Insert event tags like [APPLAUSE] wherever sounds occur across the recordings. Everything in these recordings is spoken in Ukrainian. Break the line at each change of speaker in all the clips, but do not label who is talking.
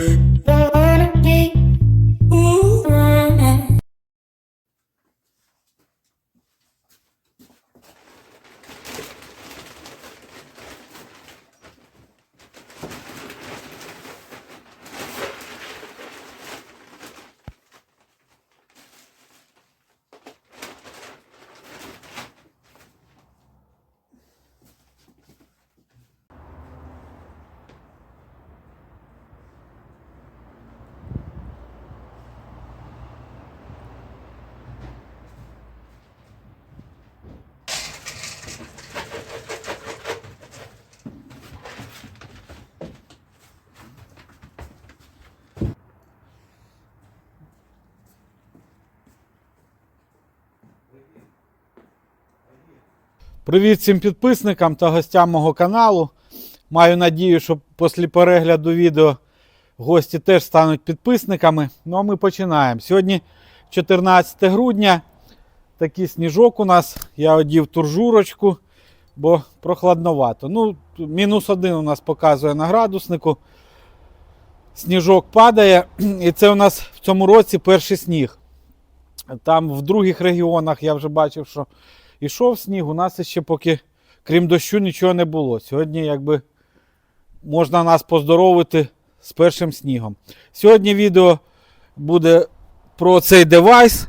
Mm-hmm.
Привіт всім підписникам та гостям мого каналу. Маю надію, що після перегляду відео гості теж стануть підписниками. Ну а ми починаємо. Сьогодні 14 грудня. Такий сніжок у нас. Я одів туржурочку, бо прохладновато. Ну, мінус один у нас показує на градуснику. Сніжок падає, [CLEARS THROAT] і це у нас в цьому році перший сніг. Там в других регіонах я вже бачив, що ішов сніг, у нас ще поки, крім дощу, нічого не було. Сьогодні, якби можна нас поздоровити з першим снігом. Сьогодні відео буде про цей девайс.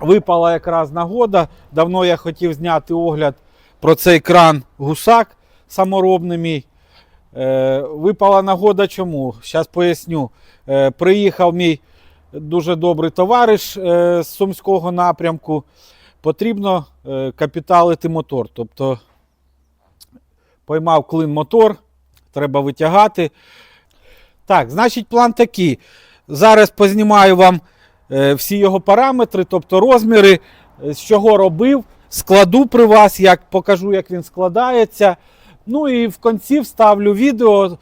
Випала якраз нагода. Давно я хотів зняти огляд про цей кран гусак саморобний мій. Е, випала нагода чому? Зараз поясню. Е, приїхав мій дуже добрий товариш е, з Сумського напрямку. Потрібно е, капіталити мотор. Тобто поймав клин мотор, треба витягати. Так, значить, план такий. Зараз познімаю вам е, всі його параметри, тобто розміри, е, з чого робив, складу при вас, як покажу, як він складається. Ну і в кінці вставлю відео.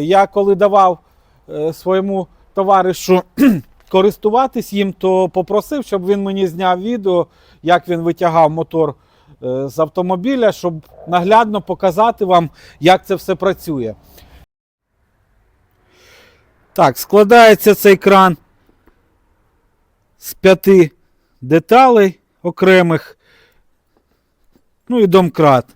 Я коли давав своєму товаришу користуватись їм, то попросив, щоб він мені зняв відео, як він витягав мотор е, з автомобіля, щоб наглядно показати вам, як це все працює. Так, складається цей кран з п'яти деталей окремих. Ну і домкрат.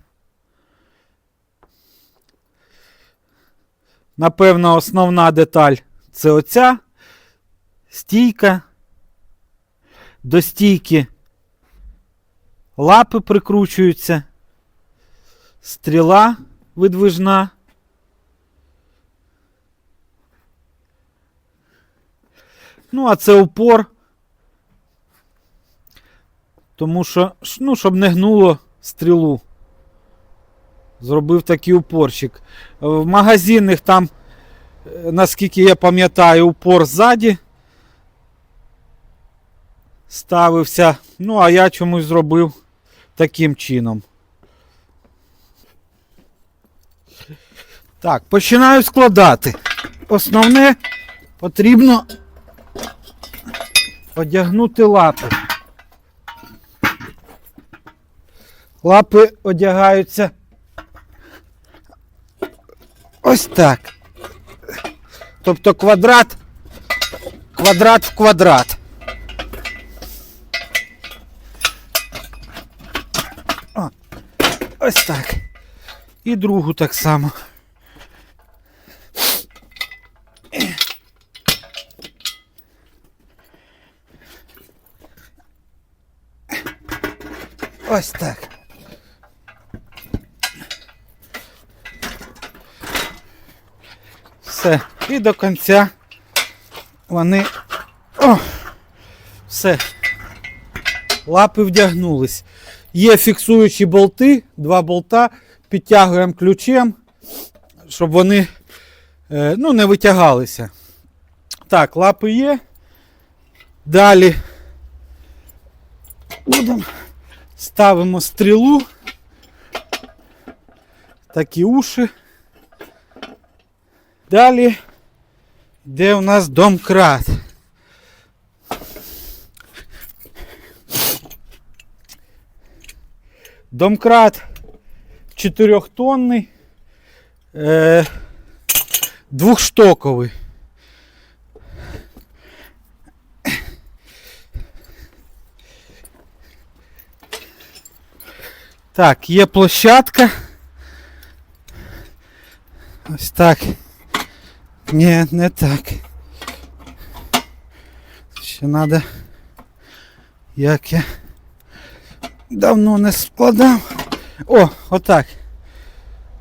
Напевно, основна деталь це оця стійка. До стійки лапи прикручуються, стріла видвижна. Ну, а це упор. Тому що, ну, щоб не гнуло стрілу. Зробив такий упорчик. В магазинних там, е, наскільки я пам'ятаю, упор ззаді ставився. Ну, а я чомусь зробив таким чином. Так, починаю складати. Основне потрібно одягнути лапи. Лапи одягаються ось так. Тобто квадрат, квадрат в квадрат. О, ось так. І другу так само. Ось так. Все. І до кінця вони. О! Все. Лапи вдягнулись. Є фіксуючі болти, два болта, підтягуємо ключем, щоб вони е, ну, не витягалися. Так, лапи є. Далі будемо ставимо стрілу. Такі уші. Далі де у нас домкрат. Домкрат 4 тонний. Е, двохштоковий. Так, є площадка. Ось так. Ні, не так. Ще треба. Як я давно не складав. О, отак.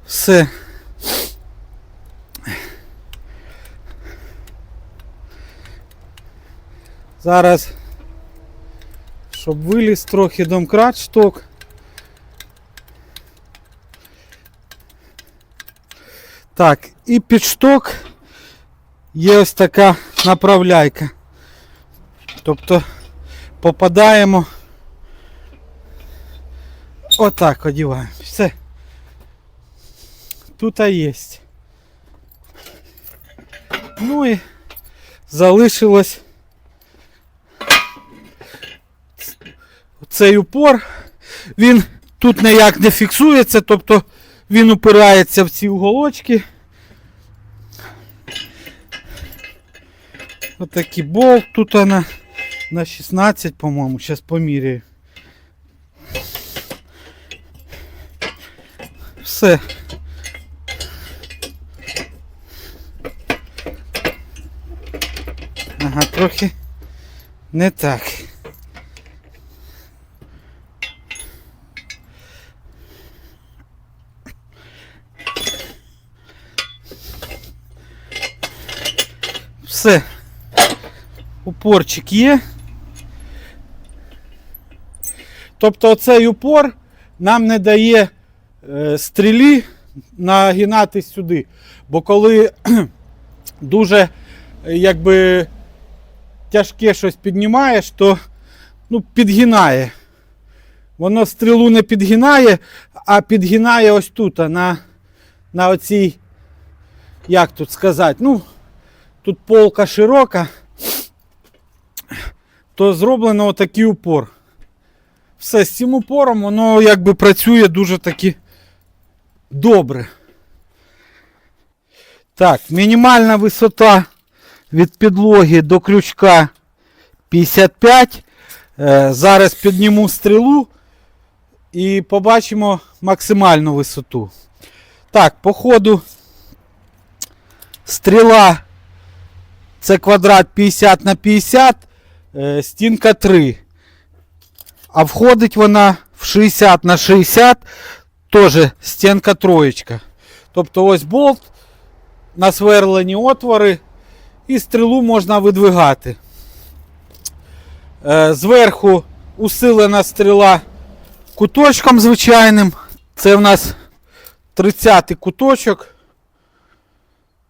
Все. Зараз, щоб виліз трохи домкрат шток. Так, і під шток є ось така направляйка. Тобто попадаємо. Отак одіваємо. Все. Тут є. Ну і залишилось цей упор. Він тут ніяк не фіксується, тобто він упирається в ці уголочки. Отакий болт тут вона на 16, по-моєму, зараз поміряю. Все. Ага, трохи не так. Все. Упорчик є. Тобто цей упор нам не дає стрілі нагинатись сюди. Бо коли [CLEARS THROAT] дуже е, якби тяжке щось піднімаєш, то ну, підгинає. Воно стрілу не підгинає, а підгинає ось тут, на, на оцій, як тут сказати, ну, тут полка широка, то зроблено отакий упор. Все, з цим упором воно якби працює дуже таки добре. Так, мінімальна висота від підлоги до крючка 55. Е, Зараз підніму стрілу і побачимо максимальну висоту. Так, по ходу стріла це квадрат 50 на 50, е, стінка 3. А входить вона в 60 на 60, теж стінка троєчка. Тобто ось болт, насверлені отвори, і стрілу можна видвигати. Е, Зверху усилена стріла куточком звичайним. Це в нас 30-й куточок.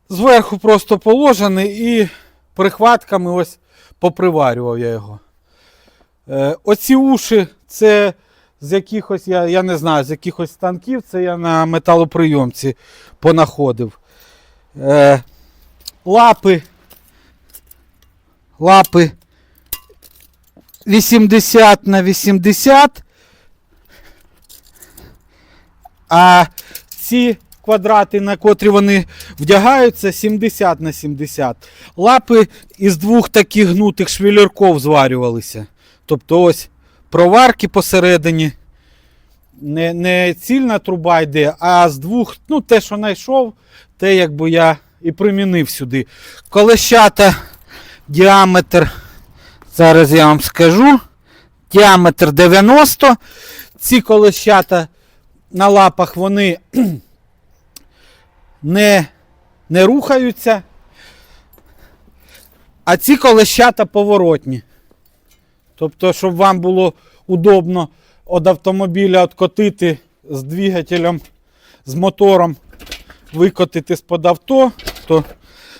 Зверху просто положений і прихватками ось поприварював я його. Е, Оці уші це з якихось, я, я не знаю, з якихось станків, це я на металоприйомці понаходив. Е, лапи. Лапи 80 на 80. А ці квадрати, на котрі вони вдягаються, 70 на 70. Лапи із двох таких гнутих швелірков зварювалися. Тобто ось проварки посередині. Не, не цільна труба йде, а з двох, ну те, що знайшов, те якби я і примінив сюди. Колещата діаметр, зараз я вам скажу. Діаметр 90. Ці колещата на лапах вони [CLEARS THROAT] не, не рухаються. А ці колещата поворотні. Тобто, щоб вам було удобно від автомобіля відкотити з двигателем, з мотором, викотити з-под авто, то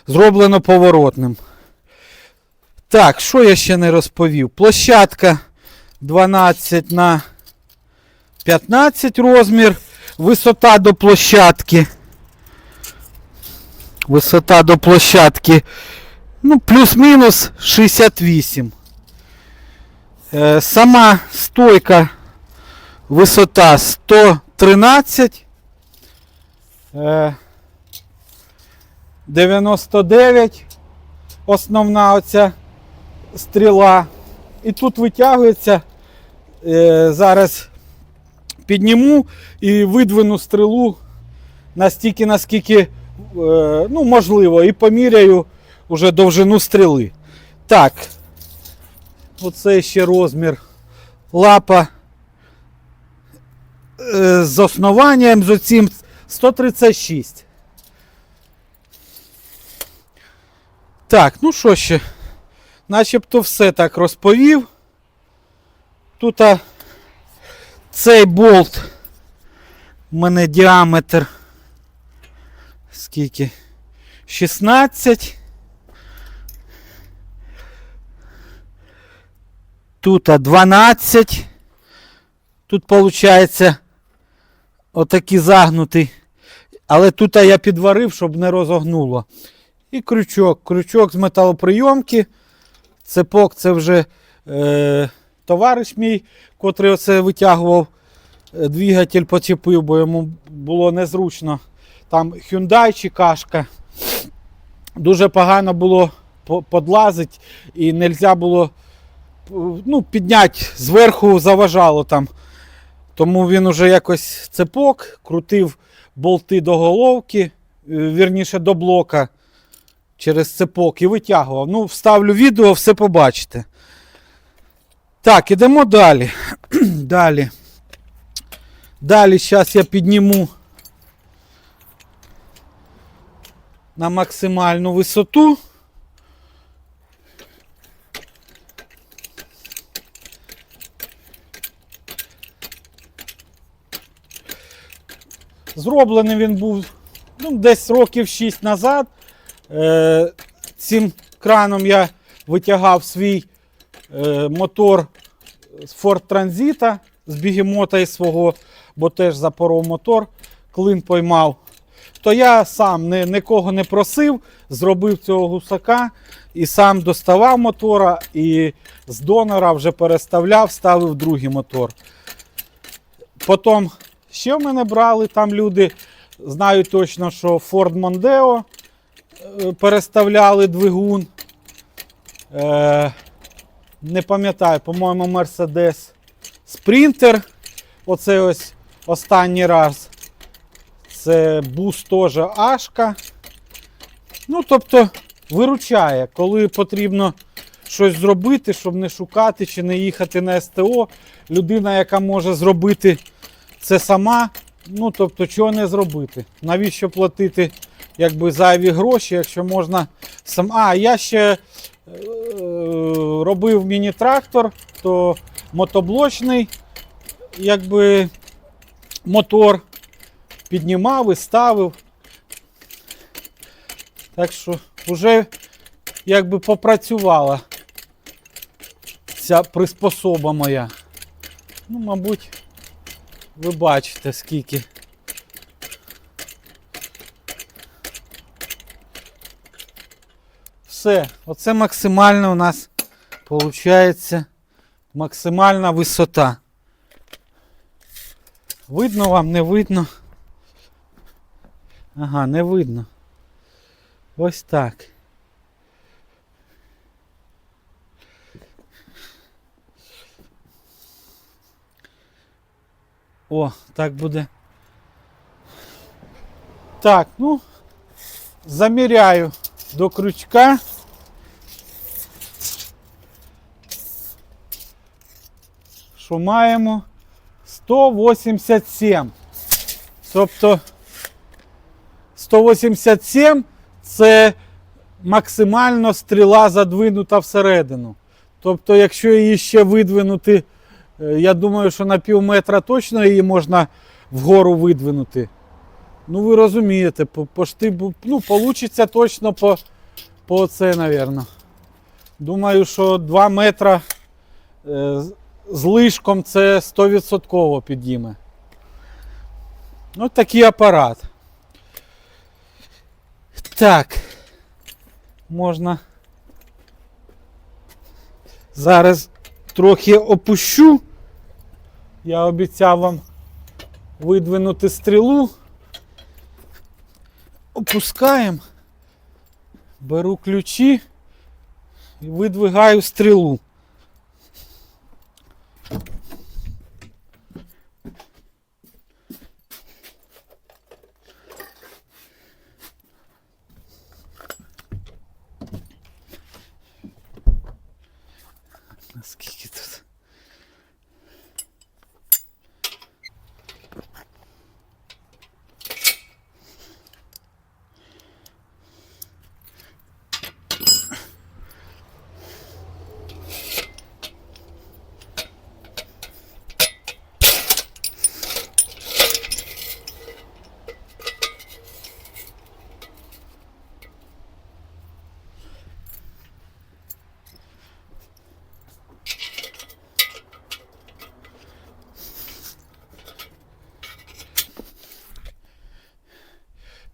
зроблено поворотним. Так, що я ще не розповів? Площадка 12 на 15 розмір, висота до площадки. Висота до площадки. Ну, плюс-мінус 68. Е, Сама стойка висота 113. Е, 99 основна оця стріла. І тут витягується. Е, зараз підніму і видвину стрілу настільки, наскільки е, ну, можливо, і поміряю уже довжину стріли. Так, оце ще розмір лапа е, з основанням з оцім 136. Так, ну що ще? Начебто все так розповів. Тут а, цей болт у мене діаметр скільки? 16. Тут 12. Тут виходить отакий загнутий. Але тут я підварив, щоб не розогнуло. І крючок. Крючок з металоприйомки. Цепок це вже е, товариш мій, котрий оце витягував. е, Двигатель почепив, бо йому було незручно. Там Hyundai чи кашка. Дуже погано було по- подлазить і не можна було ну, підняти зверху заважало там. Тому він уже якось цепок, крутив болти до головки, е, вірніше до блока через цепок і витягував. Ну, вставлю відео, все побачите. Так, ідемо далі. [CLEARS THROAT] далі. Далі зараз я підніму на максимальну висоту. Зроблений він був ну, десь років 6 назад. Е, цим краном я витягав свій е, мотор з Ford Transit з бігемота із свого, бо теж запоров мотор, клин поймав. То я сам не, нікого не просив, зробив цього гусака і сам доставав мотора і з донора вже переставляв, ставив другий мотор. Потім ще в мене брали там люди, знаю точно, що Ford Mondeo е, переставляли двигун. Е, не пам'ятаю, по-моєму, Mercedes Sprinter. Оце ось останній раз. Це бус теж Ашка. Ну, тобто, виручає, коли потрібно щось зробити, щоб не шукати чи не їхати на СТО. Людина, яка може зробити це сама. Ну, тобто, чого не зробити? Навіщо платити якби зайві гроші, якщо можна сам. А, я ще е, робив міні-трактор, то мотоблочний, якби мотор піднімав і ставив. Так що вже якби попрацювала ця приспособа моя. Ну, мабуть, ви бачите скільки. Все, оце максимально у нас виходить максимальна висота. Видно вам, не видно. Ага, не видно. Ось так. О, так буде. Так, ну, заміряю до крючка. Що маємо? 187. Тобто 187 це максимально стріла задвинута всередину. Тобто, якщо її ще видвинути, я думаю, що на пів метра точно її можна вгору видвинути. Ну, ви розумієте, по, пошти, бу- ну, получиться точно по, по це, напевно. Думаю, що 2 метра е, з лишком це 100% підійме. Ось такий апарат. Так. Можна. Зараз трохи опущу. Я обіцяв вам видвинути стрілу. Опускаємо. Беру ключі і видвигаю стрілу. Наскільки тут?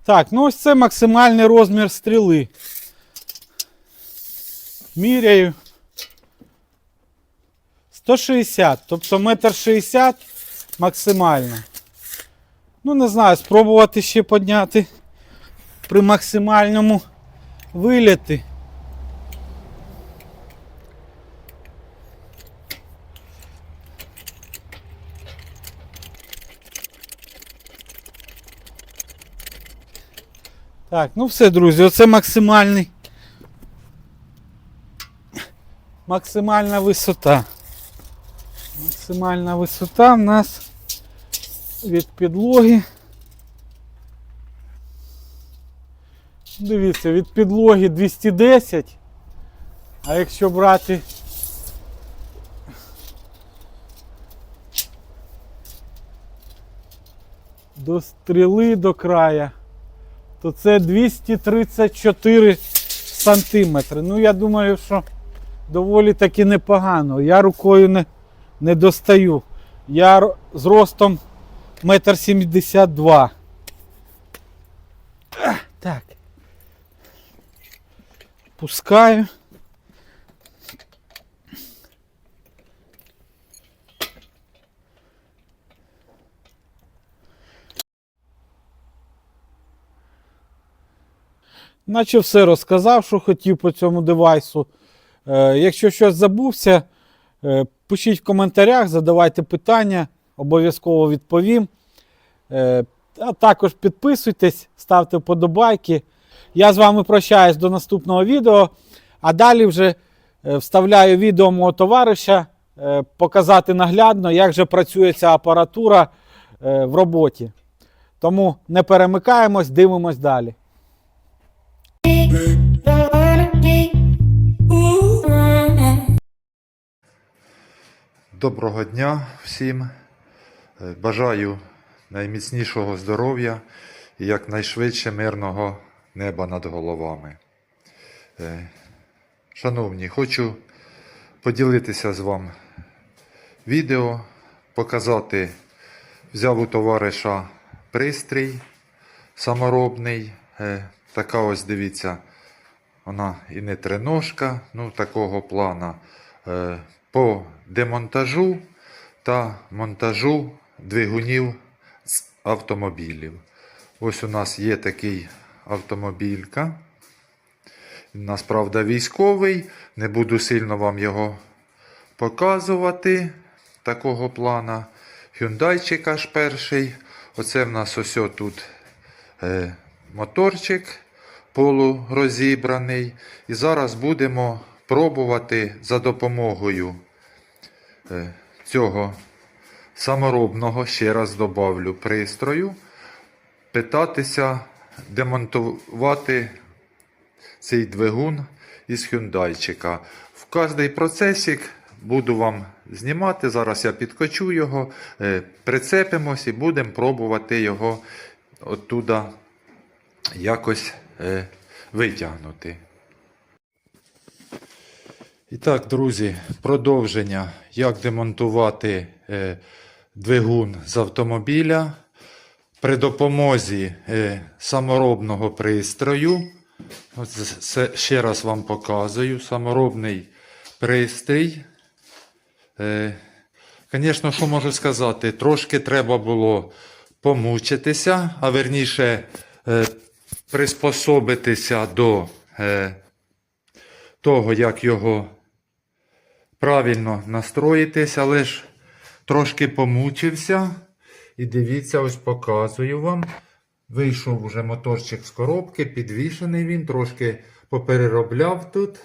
Так, ну ось це максимальний розмір стріли. Міряю. 160, тобто метр 60 максимально. Ну, не знаю, спробувати ще підняти при максимальному виліті. Так, ну все, друзі, оце максимальний. Максимальна висота. Максимальна висота в нас від підлоги. Дивіться, від підлоги 210. А якщо брати до стріли до края, то це 234 сантиметри. Ну, я думаю, що доволі таки непогано. Я рукою не, не достаю. Я з ростом 1,72 м. Так. Пускаю. Наче все розказав, що хотів по цьому девайсу. Е, якщо щось забувся, е, пишіть в коментарях, задавайте питання, обов'язково відповім. Е, а також підписуйтесь, ставте вподобайки. Я з вами прощаюсь до наступного відео. А далі вже вставляю відео мого товариша, показати наглядно, як же працює ця апаратура в роботі. Тому не перемикаємось, дивимось далі.
Доброго дня всім. Е, Бажаю найміцнішого здоров'я і якнайшвидше мирного неба над головами. Е, Шановні, хочу поділитися з вами відео, показати, взяв у товариша пристрій саморобний. Така ось дивіться, вона і не триножка, ну такого плана. Е, По демонтажу та монтажу двигунів з автомобілів. Ось у нас є такий автомобілька. Він у нас, правда, військовий. Не буду сильно вам його показувати. Такого плана. Hyundai аж перший. Оце в нас ось тут е, моторчик полурозібраний. І зараз будемо пробувати за допомогою е, цього саморобного, ще раз добавлю, пристрою, питатися демонтувати цей двигун із хюндайчика. В кожний процесик буду вам знімати. Зараз я підкочу його, е, прицепимось і будемо пробувати його оттуда якось е, витягнути. І так, друзі, продовження, як демонтувати е, двигун з автомобіля при допомозі е, саморобного пристрою. Це ще раз вам показую. Саморобний пристрій. Е, Звісно, що можу сказати, трошки треба було помучитися, а верніше е, приспособитися до е, того, як його правильно настроїтись, але ж трошки помучився. І дивіться, ось показую вам. Вийшов уже моторчик з коробки, підвішений він, трошки попереробляв тут,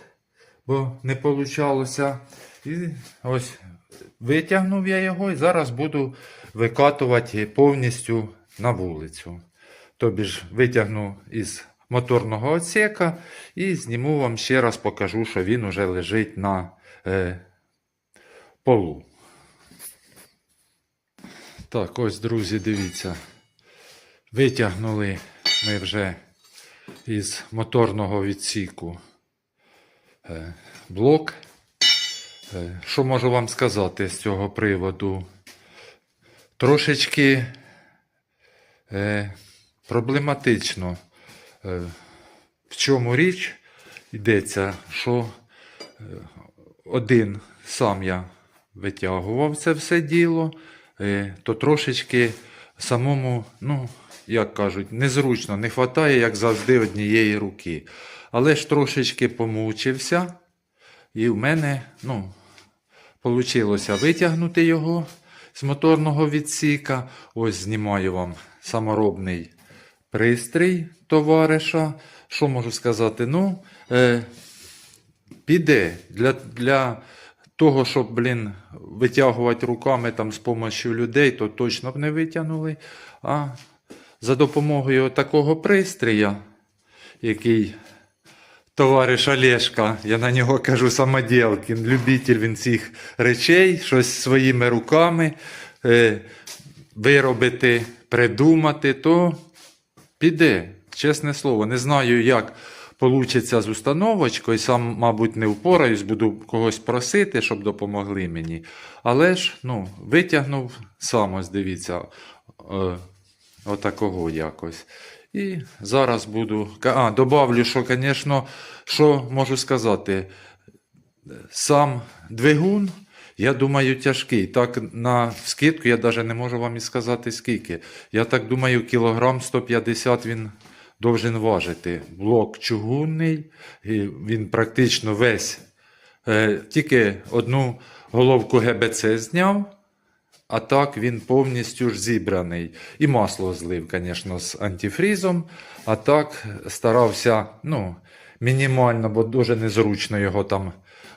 бо не вийшло. І ось витягнув я його і зараз буду викатувати повністю на вулицю. Тобі ж витягну із моторного отсека і зніму вам ще раз покажу, що він уже лежить на е, полу. Так, ось, друзі, дивіться. Витягнули ми вже із моторного відсіку е, блок. Е, Що можу вам сказати з цього приводу? Трошечки е, проблематично. Е, в чому річ йдеться, що е, один сам я витягував це все діло, е, то трошечки самому, ну, як кажуть, незручно, не вистачає, як завжди, однієї руки. Але ж трошечки помучився, і в мене, ну, Получилося витягнути його з моторного відсіка. Ось знімаю вам саморобний пристрій товариша. Що можу сказати? Ну, е, піде для, для того, щоб, блін, витягувати руками там з допомогою людей, то точно б не витягнули. А за допомогою такого пристрія, який Товариш Олешка, я на нього кажу самоділкін, любитель він цих речей, щось своїми руками е, виробити, придумати, то піде, чесне слово. Не знаю, як вийде з установочкою, сам, мабуть, не впораюсь, буду когось просити, щоб допомогли мені. Але ж ну, витягнув сам, ось дивіться, е, отакого якось. І зараз буду. А, добавлю, що, звісно, що можу сказати, сам двигун, я думаю, тяжкий. Так, на скидку я навіть не можу вам і сказати скільки. Я так думаю, кілограм 150 він должен важити. Блок чугунний, і він практично весь. Е, тільки одну головку ГБЦ зняв. А так він повністю ж зібраний. І масло злив, звісно, з антифрізом. А так старався, ну, мінімально, бо дуже незручно його там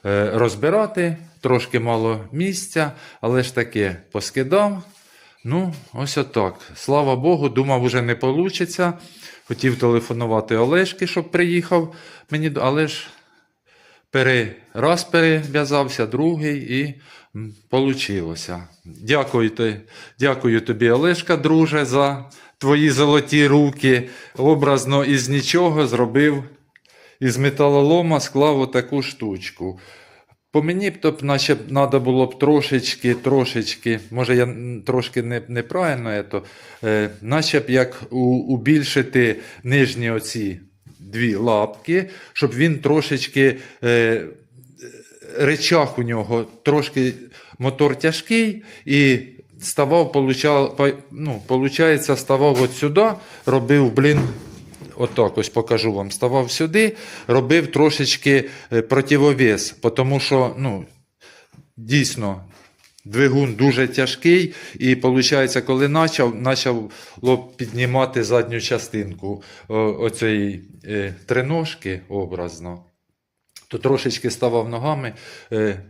е, розбирати. Трошки мало місця, але ж таки поскидав. Ну, ось отак. Слава Богу, думав, уже не вийде. Хотів телефонувати Олешки, щоб приїхав мені, але ж пере, раз перев'язався, другий і получилося. Дякую, дякую тобі, Олешка, друже, за твої золоті руки. Образно із нічого зробив із металолома склав отаку штучку. По мені б то наче треба було б трошечки, трошечки, може я трошки не, неправильно, ето, е, наче б як у, убільшити нижні оці дві лапки, щоб він трошечки, е, речах у нього трошки мотор тяжкий і ставав, получав, ну, получається, ставав от сюди, робив, блін, Отак ось покажу вам. Ставав сюди, робив трошечки е, противовес, тому що ну, дійсно двигун дуже тяжкий, і виходить, коли почав, почало піднімати задню частинку оцієї е, триножки образно, то трошечки ставав ногами. Е,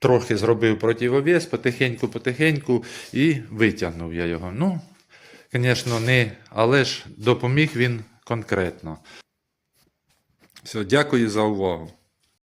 Трохи зробив противовес, потихеньку-потихеньку, і витягнув я його. Ну, Звісно, не, але ж допоміг він конкретно. Все, дякую за увагу.